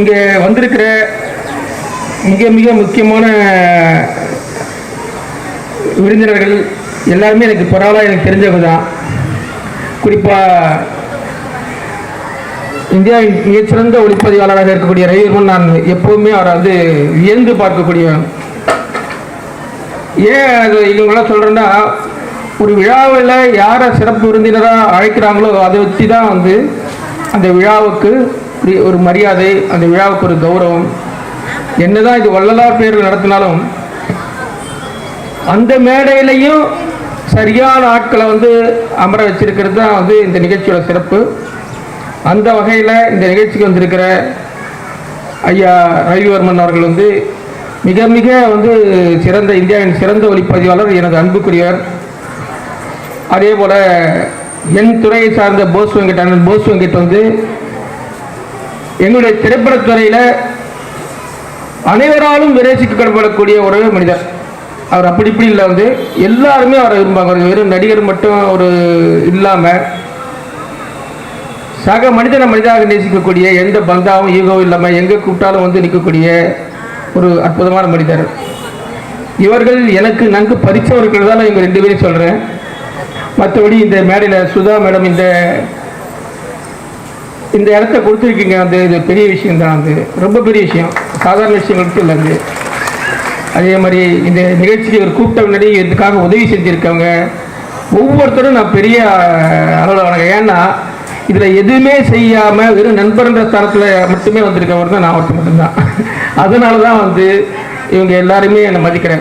இங்கே வந்திருக்கிற மிக மிக முக்கியமான விருந்தினர்கள் எல்லாருமே எனக்கு பரவாயில்ல எனக்கு தெரிஞ்சவங்க தான். குறிப்பாக இந்தியாவின் மிகச்சிறந்த ஒளிப்பதிவாளராக இருக்கக்கூடிய ரவிவர்மன் நான் எப்போவுமே அவரை வந்து வியந்து பார்க்கக்கூடிய ஏன் அது இவங்களாம் சொல்கிறேன்னா ஒரு விழாவில் யாரை சிறப்பு விருந்தினராக அழைக்கிறாங்களோ அதை வச்சு தான் வந்து அந்த விழாவுக்கு ஒரு- ஒரு மரியாதை அந்த விழாவுக்கு ஒரு கௌரவம். என்னதான் இது வள்ளலார் பேரில் நடத்தினாலும் அந்த மேடையிலையும் சரியான ஆட்களை வந்து அமர வச்சிருக்கிறது தான் வந்து இந்த நிகழ்ச்சியோட சிறப்பு. அந்த வகையில் இந்த நிகழ்ச்சிக்கு வந்திருக்கிற ஐயா ரவிவர்மன் அவர்கள் வந்து மிக மிக வந்து சிறந்த இந்தியாவின் சிறந்த ஒளிப்பதிவாளர் எனது அன்புக்குரியவர். அதே போல் என் துறையை சார்ந்த போஸ் வெங்கட் அண்ணன் போஸ் வெங்கட் வந்து எங்களுடைய திரைப்படத்துறையில் அனைவராலும் விரேசிக்கப்படக்கூடிய ஒரு மனிதர். அவர் அப்படி இப்படி இல்லை வந்து எல்லாருமே அவரை விரும்பாங்க வெறும் நடிகர் மட்டும் ஒரு இல்லாமல் சக மனிதனை மனிதாக நேசிக்கக்கூடிய எந்த பந்தாவும் ஈகோவும் இல்லாமல் எங்கே கூப்பிட்டாலும் வந்து நிற்கக்கூடிய ஒரு அற்புதமான மனிதர். இவர்கள் எனக்கு நன்கு பரிச்சவர்கள் தான் இவங்க ரெண்டு பேரையும் சொல்கிறேன் மற்றபடி இந்த மேடையில் சுதா மேடம் இந்த இந்த இடத்த கொடுத்துருக்கீங்க வந்து இது பெரிய விஷயம் தான் வந்து. ரொம்ப பெரிய விஷயம். சாதாரண விஷயங்களுக்கு இல்லை அது அதே மாதிரி இந்த நிகழ்ச்சிக்கு ஒரு கூப்பிட்ட முன்னாடி இதுக்காக உதவி செஞ்சுருக்கவங்க. ஒவ்வொருத்தரும் நான் பெரிய அளவில் வணக்கம். ஏன்னா இதில் எதுவுமே செய்யாமல் வெறும் நண்பர்ன்ற தரத்தில் மட்டுமே வந்திருக்கவர் தான் நான் ஒருத்தர் மட்டும்தான் அதனால தான் வந்து இவங்க எல்லாருமே என்னை மதிக்கிறேன்.